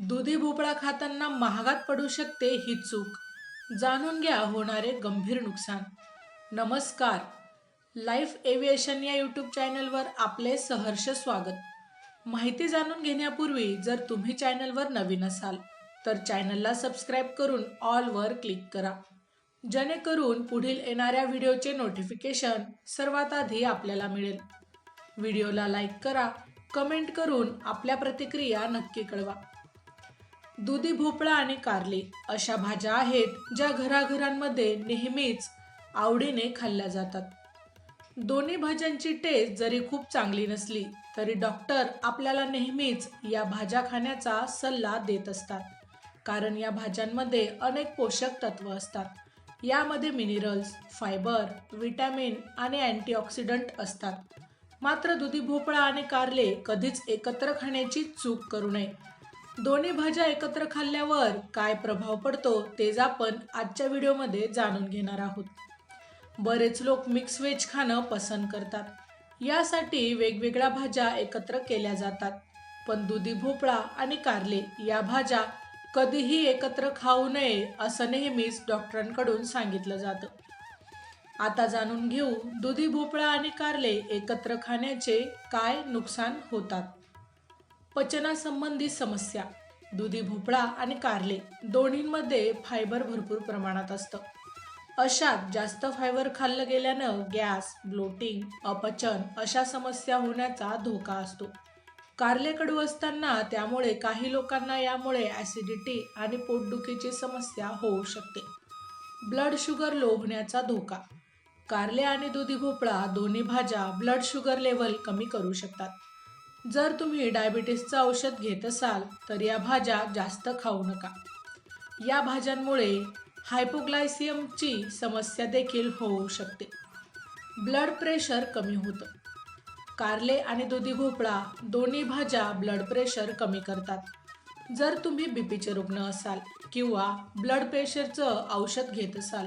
दुधी भोपळा खाताना महागात पडू शकते ही चूक. जाणून घ्या होणारे गंभीर नुकसान. नमस्कार. लाईफ एव्हिएशन या यूट्यूब चॅनलवर आपले सहर्ष स्वागत. माहिती जाणून घेण्यापूर्वी जर तुम्ही चॅनलवर नवीन असाल तर चॅनलला सबस्क्राईब करून ऑलवर क्लिक करा. जेणेकरून पुढील येणाऱ्या व्हिडिओचे नोटिफिकेशन सर्वात आधी आपल्याला मिळेल. व्हिडिओला लाईक करा कमेंट करून आपल्या प्रतिक्रिया नक्की कळवा. दुधी भोपळा आणि कारले अशा भाज्या आहेत ज्या घराघरांमध्ये नेहमीच आवडीने खाल्ल्या जातात. दोन्ही भाज्यांची टेस्ट जरी खूप चांगली नसली तरी डॉक्टर आपल्याला नेहमीच या भाज्या खाण्याचा सल्ला देत असतात. कारण या भाज्यांमध्ये अनेक पोषक तत्व असतात. यामध्ये मिनरल्स फायबर विटॅमिन आणि अँटीऑक्सिडंट असतात. मात्र दुधी भोपळा आणि कारले कधीच एकत्र खाण्याची चूक करू नये. दोन्ही भाज्या एकत्र खाल्ल्यावर काय प्रभाव पडतो तेच आपण आजच्या व्हिडिओमध्ये जाणून घेणार आहोत. बरेच लोक मिक्स व्हेज खाणं पसंत करतात. यासाठी वेगवेगळ्या भाज्या एकत्र केल्या जातात. पण दुधी भोपळा आणि कारले या भाज्या कधीही एकत्र खाऊ नये असं नेहमीच डॉक्टरांकडून सांगितलं जातं. आता जाणून घेऊ दुधी भोपळा आणि कारले एकत्र खाण्याचे काय नुकसान होतात. पचनासंबंधी समस्या दुधी भोपळा आणि कारले दोन्हींमध्ये फायबर भरपूर प्रमाणात असतं. अशात जास्त फायबर खाल्लं गेल्यानं गॅस ब्लोटिंग अपचन अशा समस्या होण्याचा धोका असतो. कारले कडू असताना त्यामुळे काही लोकांना यामुळे ॲसिडिटी आणि पोटदुखीची समस्या होऊ शकते. ब्लड शुगर लो होण्याचा धोका. कारले आणि दुधी भोपळा दोन्ही भाज्या ब्लड शुगर लेवल कमी करू शकतात. जर तुम्ही डायबिटीसचं औषध घेत असाल तर या भाज्या जास्त खाऊ नका. या भाज्यांमुळे हायपोग्लायसियमची समस्या देखील होऊ शकते. ब्लड प्रेशर कमी होतं. कारले आणि दुधी भोपळा दोन्ही भाज्या ब्लड प्रेशर कमी करतात. जर तुम्ही बीपीचे रुग्ण असाल किंवा ब्लड प्रेशरचं औषध घेत असाल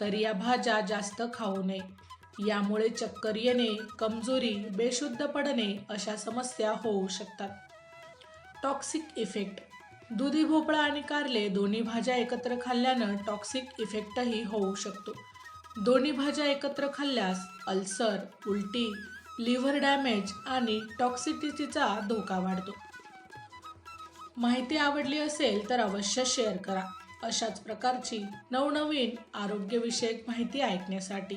तर या भाज्या जास्त खाऊ नये. यामुळे चक्कर येणे कमजोरी बेशुद्ध पडणे अशा समस्या होऊ शकतात. टॉक्सिक इफेक्ट दुधी भोपळा आणि कारले दोन्ही भाज्या एकत्र खाल्ल्यानं टॉक्सिक इफेक्टही होऊ शकतो. दोन्ही भाज्या एकत्र खाल्ल्यास अल्सर उलटी लिव्हर डॅमेज आणि टॉक्सिटिटीचा धोका वाढतो. माहिती आवडली असेल तर अवश्य शेअर करा. अशाच प्रकारची नवनवीन आरोग्यविषयक माहिती ऐकण्यासाठी